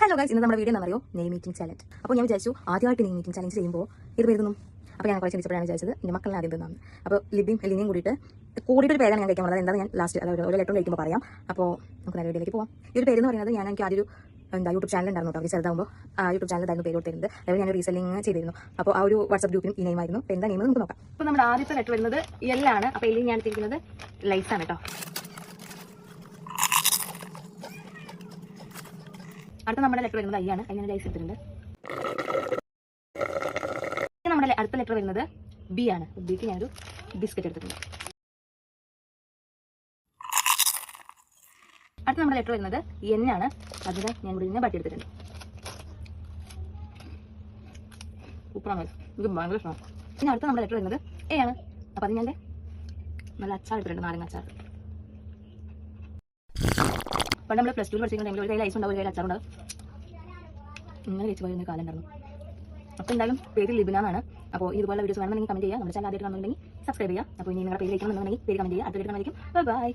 Hello guys ഇന്ന് നമ്മുടെ video എന്ന് പറയുമോ നെയ് മീറ്റിംഗ് ചാലഞ്ച് അപ്പോൾ ഞാൻ വിചാരിച്ചു ആദ്യമായിട്ട് നെയ് മീറ്റിംഗ് ചാലഞ്ച് ചെയ്യുമ്പോൾ ഇത് വരുന്നു അപ്പോൾ ഞാൻ കുറച്ച് ചിന്തിച്ചപ്പോഴാണ് വിചാരിച്ചത് എന്റെ മക്കളെ ആദ്യം തിന്നാണ് അപ്പോൾ ലിബിയും ലിനിയും കൂടിയിട്ട് കൂടിയിട്ട് ഒരു പേരാണ് ഞാൻ കഴിക്കാൻ പോകുന്നത് എന്താണെന്ന് ഞാൻ ലാസ്റ്റ് അതായത് ഒരു ലെറ്റർ കഴിക്കുമ്പോൾ പറയാം. അപ്പോൾ നമുക്ക് നല്ല വീഡിയോയിലേക്ക് പോകാം ഈ ഒരു പേരെന്ന് പറയുന്നത് ഞാൻ എനിക്ക് ആദ്യം എന്താ യൂട്യൂബ് ചാനൽ ഉണ്ടായിരുന്നു കേട്ടോ. അവർ ആ യൂട്യൂബ് ചാനലായിരുന്നു പേര് കൊടുത്തിരുന്നത്. അതായത് ഞാൻ റീസെല്ലിംഗ് ചെയ്തിരുന്നു. അപ്പോൾ ആ ഒരു വാട്സ്ആപ്പ് ഗ്രൂപ്പിന് ഈ നെയിമായിരുന്നു എന്താ നെയിം നമുക്ക് നോക്കാം. അപ്പോൾ നമ്മുടെ ആദ്യത്തെ ലെറ്റർ വരുന്നത് എല്ലാണ് അപ്പോൾ എല്ലാം ഞാൻ എടുത്തിരിക്കുന്നത് ലൈസാണ് കേട്ടോ. അടുത്ത നമ്മുടെ ലെറ്റർ വരുന്നത് ഐ ആണ്. ലൈസ് എടുത്തിട്ടുണ്ട്. നമ്മുടെ അടുത്ത ലെറ്റർ വരുന്നത് ബി ആണ്. ബിക്ക് ഞാനൊരു ബിസ്ക്കറ്റ് എടുത്തിട്ടുണ്ട്. അടുത്ത നമ്മുടെ ലെറ്റർ വരുന്നത് എൻ ആണ്. അതിന് ഞാൻ ഇവിടെ നിന്ന് ബട്ടി എടുത്തിട്ടുണ്ട് ഉപ്പാണ് ഇത് ഭയങ്കര ഇഷ്ടമാണ് പിന്നെ അടുത്ത നമ്മുടെ ലെറ്റർ വരുന്നത് എ ആണ്. അപ്പം അത് ഞാൻ നല്ല അച്ചാർ എടുത്തിട്ടുണ്ട് നാരങ്ങ അച്ചാർ. പണ്ട് നമ്മൾ പ്ലസ് ടു പഠിച്ചിരിക്കുന്ന ടൈമിൽ ഒരു കയ്യിൽ ഐസ് ഉണ്ടാവും ഒരു കയ്യിൽ അച്ചാറുണ്ടാവും ഇങ്ങനെ വെച്ച് പോയിരുന്ന കാലം ഉണ്ടായിരുന്നു. അപ്പോൾ എന്തായാലും പേര് ലിബിനാണ് അപ്പോൾ ഇതുപോലെ വീഡിയോസ് വേണമെങ്കിൽ കമന്റ് ചെയ്യുക നമ്മുടെ ചാനൽ ആദ്യമായിട്ട് കാണുന്നുണ്ടെങ്കിൽ സബ്സ്ക്രൈബ് ചെയ്യുക. അപ്പോൾ ഇനി നിങ്ങളുടെ പേര് വയ്ക്കണമെന്നുണ്ടെങ്കിൽ പേര് കമന്റ് ചെയ്യുക. അടുത്ത വീഡിയോ ബൈ